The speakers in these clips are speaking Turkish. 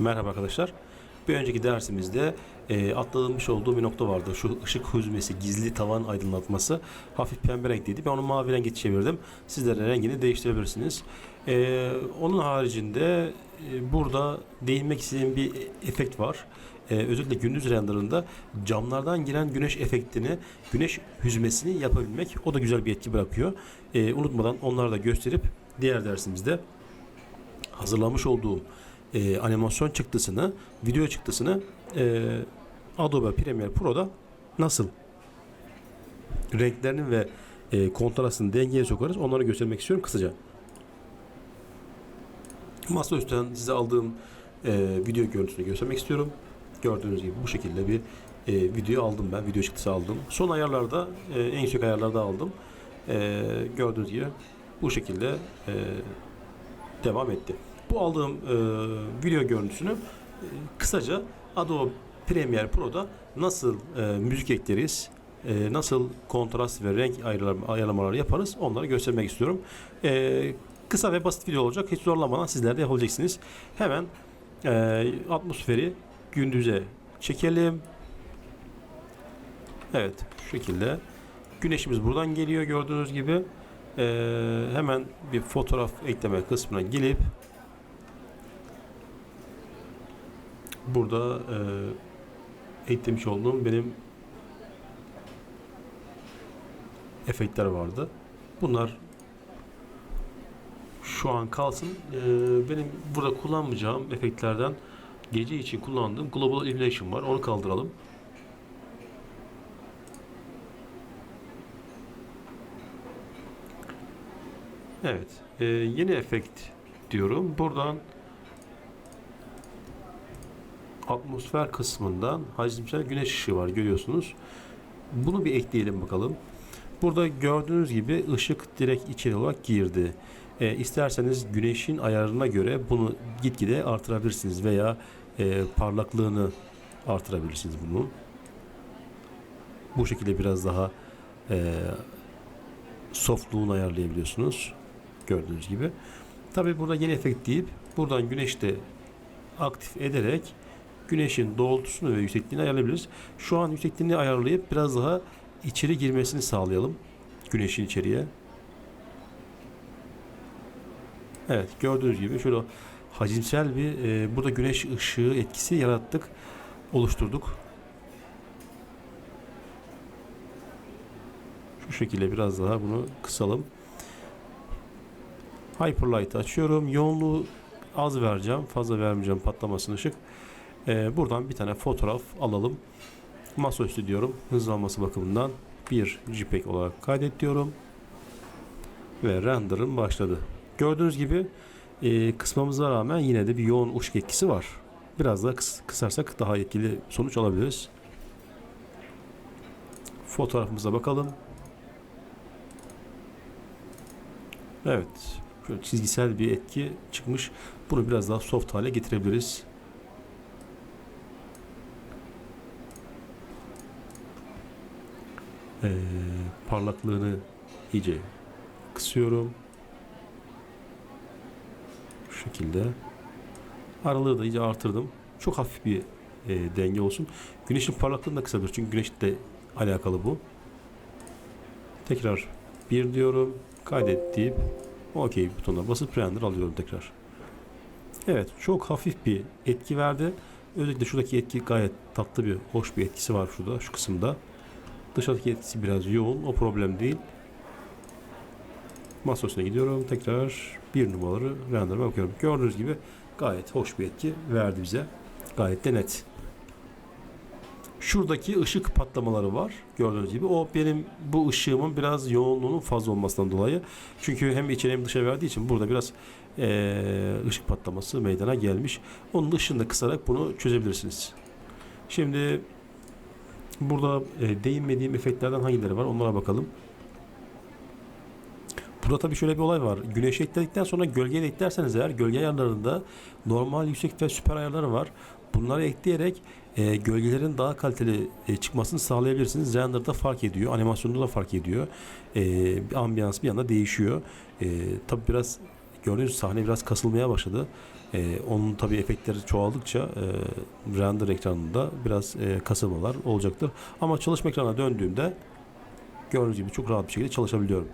Merhaba arkadaşlar. Bir önceki dersimizde e, atlamış olduğum bir nokta vardı. Şu ışık hüzmesi, gizli tavan aydınlatması hafif pembe renkteydi. Ben onu mavi renge çevirdim. Sizler de rengini değiştirebilirsiniz. E, onun haricinde e, burada değinmek istediğim bir efekt var. E, özellikle gündüz renderında camlardan giren güneş efektini, güneş hüzmesini yapabilmek o da güzel bir etki bırakıyor. E, unutmadan onları da gösterip diğer dersimizde hazırlamış olduğum e, animasyon çıktısını, video çıktısını e, Adobe Premiere Pro'da nasıl renklerini ve e, kontrastını dengeye sokarız onları göstermek istiyorum kısaca. Masaüstünden size aldığım e, video görüntüsünü göstermek istiyorum. Gördüğünüz gibi bu şekilde bir e, video aldım ben. Video çıktısı aldım. Son ayarlarda e, en yüksek ayarlarda aldım. E, gördüğünüz gibi bu şekilde e, devam etti. Bu aldığım e, video görüntüsünü e, kısaca Adobe Premiere Pro'da nasıl e, müzik ekleriz, e, nasıl kontrast ve renk ayarlama- ayarlamaları yaparız onları göstermek istiyorum. E, kısa ve basit video olacak. Hiç zorlamadan sizler de yapabileceksiniz. Hemen e, atmosferi gündüze çekelim. Evet şu şekilde. Güneşimiz buradan geliyor gördüğünüz gibi. E, hemen bir fotoğraf ekleme kısmına gelip burada e, eklemiş olduğum benim efektler vardı. Bunlar şu an kalsın. E, benim burada kullanmayacağım efektlerden gece için kullandığım Global Illumination var. Onu kaldıralım. Evet. e, yeni efekt diyorum. Buradan atmosfer kısmından hacimsel güneş ışığı var görüyorsunuz. Bunu bir ekleyelim bakalım. Burada gördüğünüz gibi ışık direkt içeri olarak girdi. E, isterseniz güneşin ayarına göre bunu gitgide artırabilirsiniz veya e, parlaklığını artırabilirsiniz bunu. Bu şekilde biraz daha e, softluğunu ayarlayabiliyorsunuz. Gördüğünüz gibi. Tabi burada yeni efekt deyip buradan güneşte aktif ederek güneşin doğrultusunu ve yüksekliğini ayarlayabiliriz. Şu an yüksekliğini ayarlayıp biraz daha içeri girmesini sağlayalım. Güneşin içeriye. Evet gördüğünüz gibi şöyle hacimsel bir e, burada güneş ışığı etkisi yarattık. Oluşturduk. Şu şekilde biraz daha bunu kısalım. Hyperlight açıyorum. Yoğunluğu az vereceğim. Fazla vermeyeceğim patlamasın ışık. Ee, buradan bir tane fotoğraf alalım. Masaüstü diyorum. Hızlanması bakımından bir JPEG olarak kaydet diyorum. Ve render'ım başladı. Gördüğünüz gibi e, kısmamıza rağmen yine de bir yoğun ışık etkisi var. Biraz daha kıs- kısarsak daha etkili sonuç alabiliriz. Fotoğrafımıza bakalım. Evet. Şöyle çizgisel bir etki çıkmış. Bunu biraz daha soft hale getirebiliriz. Ee, parlaklığını iyice kısıyorum. Şu şekilde. Aralığı da iyice artırdım. Çok hafif bir e, denge olsun. Güneşin parlaklığını da kısabilir. Çünkü güneşle alakalı bu. Tekrar bir diyorum. Kaydet deyip OK butonuna basıp render alıyorum tekrar. Evet çok hafif bir etki verdi. Özellikle şuradaki etki gayet tatlı bir hoş bir etkisi var şurada şu kısımda. Dışarıdaki etkisi biraz yoğun o problem değil. Masa üstüne gidiyorum. Tekrar bir numaraları render'e bakıyorum. Gördüğünüz gibi gayet hoş bir etki verdi bize. Gayet de net. Şuradaki ışık patlamaları var. Gördüğünüz gibi. O benim bu ışığımın biraz yoğunluğunun fazla olmasından dolayı. Çünkü hem içeri hem dışarı verdiği için burada biraz eee, ışık patlaması meydana gelmiş. Onun ışığını kısarak bunu çözebilirsiniz. Şimdi burada e, değinmediğim efektlerden hangileri var onlara bakalım. Burada tabii şöyle bir olay var. Güneşi ekledikten sonra gölgeyi de eklerseniz eğer gölge ayarlarında normal, yüksek ve süper ayarları var. Bunları ekleyerek e, gölgelerin daha kaliteli e, çıkmasını sağlayabilirsiniz. Render'da fark ediyor, animasyonda da fark ediyor. E, ambiyans bir anda değişiyor. E, tabii biraz gördüğünüz sahne biraz kasılmaya başladı. E, onun tabii efektleri çoğaldıkça e, render ekranında biraz e, kasılmalar olacaktır. Ama çalışma ekranına döndüğümde gördüğünüz gibi çok rahat bir şekilde çalışabiliyorum.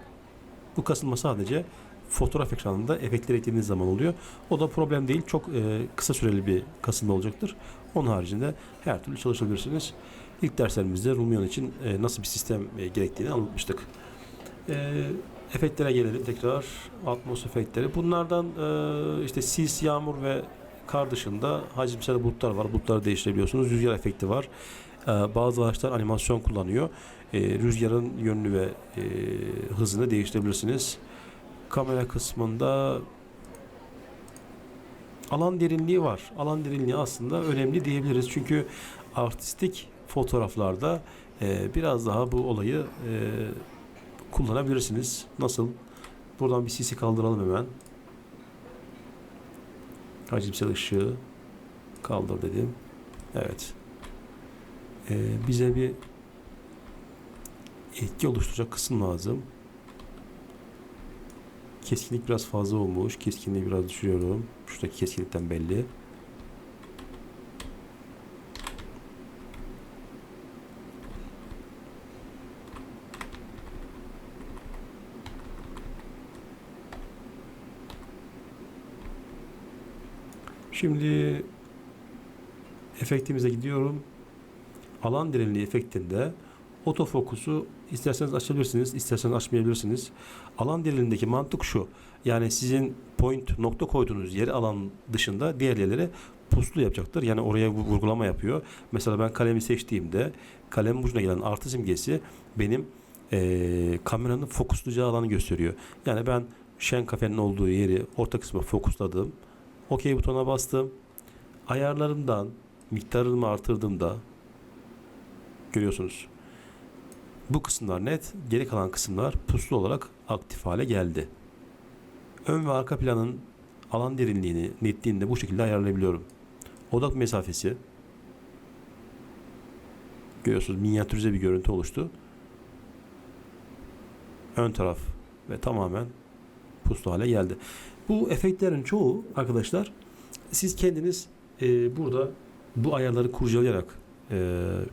Bu kasılma sadece fotoğraf ekranında efektleri eklediğiniz zaman oluyor. O da problem değil. Çok e, kısa süreli bir kasılma olacaktır. Onun haricinde her türlü çalışabilirsiniz. İlk derslerimizde Lumion için e, nasıl bir sistem e, gerektiğini anlatmıştık. E, efektlere gelelim tekrar. Atmos efektleri. Bunlardan e, işte sis, yağmur ve kar dışında hacimsel bulutlar var. Bulutları değiştirebiliyorsunuz. Rüzgar efekti var. E, bazı araçlar animasyon kullanıyor. E, rüzgarın yönünü ve e, hızını değiştirebilirsiniz. Kamera kısmında alan derinliği var. Alan derinliği aslında önemli diyebiliriz. Çünkü artistik fotoğraflarda e, biraz daha bu olayı e, kullanabilirsiniz. Nasıl? Buradan bir sisi kaldıralım hemen. Hacimsel ışığı kaldır dedim. Evet. E, bize bir etki oluşturacak kısım lazım. Keskinlik biraz fazla olmuş. Keskinliği biraz düşürüyorum. Şuradaki keskinlikten belli. Şimdi efektimize gidiyorum. Alan derinliği efektinde otofokusu isterseniz açabilirsiniz, isterseniz açmayabilirsiniz. Alan derinliğindeki mantık şu. Yani sizin point nokta koyduğunuz yeri alan dışında diğer yerlere puslu yapacaktır. Yani oraya vu- vurgulama yapıyor. Mesela ben kalemi seçtiğimde kalem ucuna gelen artı simgesi benim eee, kameranın fokuslayacağı alanı gösteriyor. Yani ben Şen kafenin olduğu yeri orta kısma fokusladım. OK butonuna bastım. Ayarlarımdan miktarımı artırdığımda görüyorsunuz. Bu kısımlar net, geri kalan kısımlar puslu olarak aktif hale geldi. Ön ve arka planın alan derinliğini, netliğini de bu şekilde ayarlayabiliyorum. Odak mesafesi görüyorsunuz minyatürize bir görüntü oluştu. Ön taraf ve tamamen puslu hale geldi. Bu efektlerin çoğu arkadaşlar siz kendiniz e, burada bu ayarları kurcalayarak e,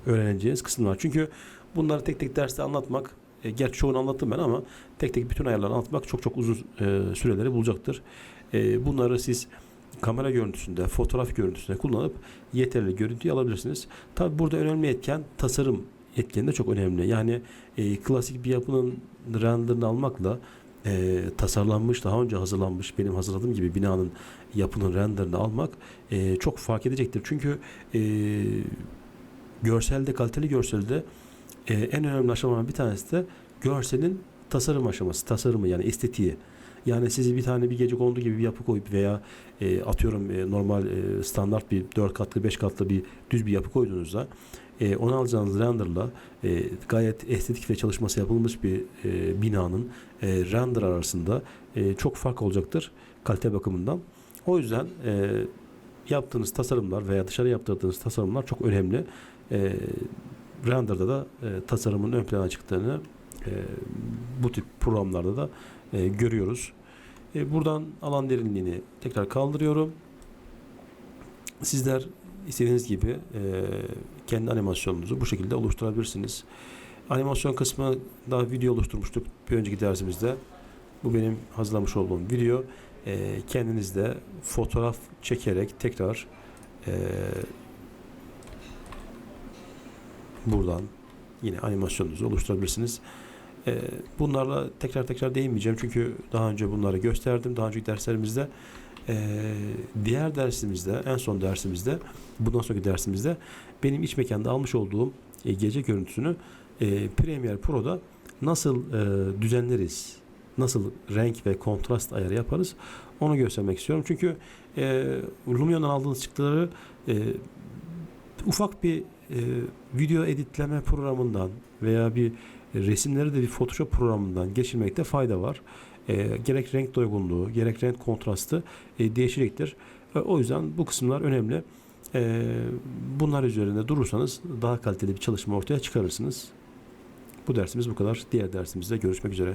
öğreneceğiniz kısımlar. Çünkü bunları tek tek derste anlatmak, e, gerçi çoğunu anlattım ben ama tek tek bütün ayarları anlatmak çok çok uzun e, süreleri bulacaktır. E, bunları siz kamera görüntüsünde, fotoğraf görüntüsünde kullanıp yeterli görüntüyü alabilirsiniz. Tabi burada önemli etken tasarım etkeni de çok önemli. Yani e, klasik bir yapının renderını almakla e, tasarlanmış, daha önce hazırlanmış, benim hazırladığım gibi binanın yapının renderini almak e, çok fark edecektir. Çünkü e, görselde, kaliteli görselde e, en önemli aşamalardan bir tanesi de görselin tasarım aşaması, tasarımı yani estetiği. Yani sizi bir tane bir gece kondu gibi bir yapı koyup veya e, atıyorum e, normal e, standart bir 4 katlı 5 katlı bir düz bir yapı koyduğunuzda e, onu alacağınız renderla e, gayet estetik ve çalışması yapılmış bir e, binanın e, render arasında e, çok fark olacaktır kalite bakımından. O yüzden e, yaptığınız tasarımlar veya dışarı yaptırdığınız tasarımlar çok önemli. E, render'da da e, tasarımın ön plana çıktığını e, bu tip programlarda da e, görüyoruz. E, buradan alan derinliğini tekrar kaldırıyorum. Sizler istediğiniz gibi e, kendi animasyonunuzu bu şekilde oluşturabilirsiniz. Animasyon kısmı daha video oluşturmuştuk bir önceki dersimizde. Bu benim hazırlamış olduğum video. E, kendiniz de fotoğraf çekerek tekrar e, buradan yine animasyonunuzu oluşturabilirsiniz. E, bunlarla tekrar tekrar değinmeyeceğim çünkü daha önce bunları gösterdim. Daha önceki derslerimizde ee, diğer dersimizde, en son dersimizde, bundan sonraki dersimizde benim iç mekanda almış olduğum e, gece görüntüsünü e, Premiere Pro'da nasıl e, düzenleriz, nasıl renk ve kontrast ayarı yaparız onu göstermek istiyorum. Çünkü e, Lumion'dan aldığınız çıktıları e, ufak bir e, video editleme programından veya bir resimleri de bir Photoshop programından geçirmekte fayda var. E, gerek renk doygunluğu, gerek renk kontrastı e, değişecektir. E, o yüzden bu kısımlar önemli. E, bunlar üzerinde durursanız daha kaliteli bir çalışma ortaya çıkarırsınız. Bu dersimiz bu kadar. Diğer dersimizde görüşmek üzere.